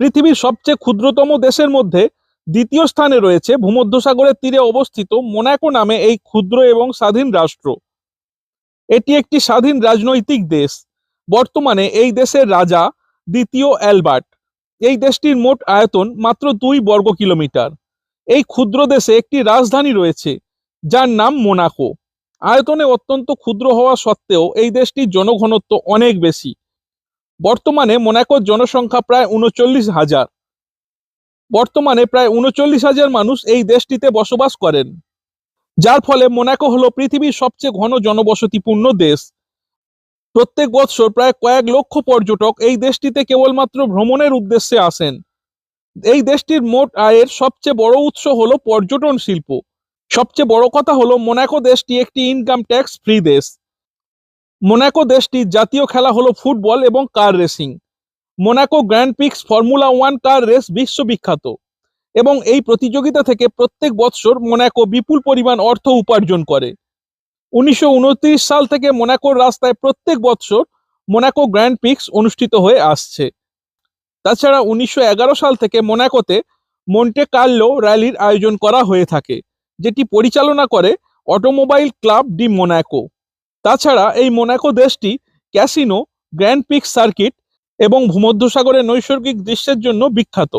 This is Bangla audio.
পৃথিবীর সবচেয়ে ক্ষুদ্রতম দেশের মধ্যে দ্বিতীয় স্থানে রয়েছে ভূমধ্যসাগরের তীরে অবস্থিত মোনাকো নামে এই ক্ষুদ্র এবং স্বাধীন রাষ্ট্র। এটি একটি স্বাধীন রাজনৈতিক দেশ। বর্তমানে এই দেশের রাজা দ্বিতীয় অ্যালবার্ট। এই দেশটির মোট আয়তন মাত্র দুই বর্গ কিলোমিটার। এই ক্ষুদ্র দেশে একটি রাজধানী রয়েছে, যার নাম মোনাকো। আয়তনে অত্যন্ত ক্ষুদ্র হওয়া সত্ত্বেও এই দেশটির জনঘনত্ব অনেক বেশি। বর্তমানে মোনাকোর জনসংখ্যা প্রায় উনচল্লিশ হাজার। বর্তমানে প্রায় উনচল্লিশ হাজার মানুষ এই দেশটিতে বসবাস করেন। যার ফলে মোনাকো হলো পৃথিবীর সবচেয়ে ঘন জনবসতিপূর্ণ দেশ। প্রত্যেক বৎসর প্রায় কয়েক লক্ষ পর্যটক এই দেশটিতে কেবলমাত্র ভ্রমণের উদ্দেশ্যে আসেন। এই দেশটির মোট আয়ের সবচেয়ে বড় উৎস হলো পর্যটন শিল্প। সবচেয়ে বড় কথা হলো মোনাকো দেশটি একটি ইনকাম ট্যাক্স ফ্রি দেশ। মোনাকো দেশটির জাতীয় খেলা হলো ফুটবল এবং car racing. Monaco grand prix formula one car race বিশ্ববিখ্যাত। এবং এই প্রতিযোগিতা থেকে প্রত্যেক বৎসর মোনাকো বিপুল পরিমাণ অর্থ উপার্জন করে। উনিশশো উনত্রিশ সাল থেকে মোনাকোর রাস্তায় প্রত্যেক বৎসর মোনাকো গ্র্যান্ড পিক্স অনুষ্ঠিত হয়ে আসছে। তাছাড়া উনিশশো এগারো সাল থেকে মোনাকোতে মন্টে কার্লো র্যালির আয়োজন করা হয়ে থাকে, যেটি পরিচালনা করে অটোমোবাইল ক্লাব ডি মোনাকো তাছাড়া এই মোনাকো দেশটি ক্যাসিনো গ্র্যান্ড পিক সার্কিট এবং ভূমধ্যসাগরের নৈসর্গিক দৃশ্যের জন্য বিখ্যাত।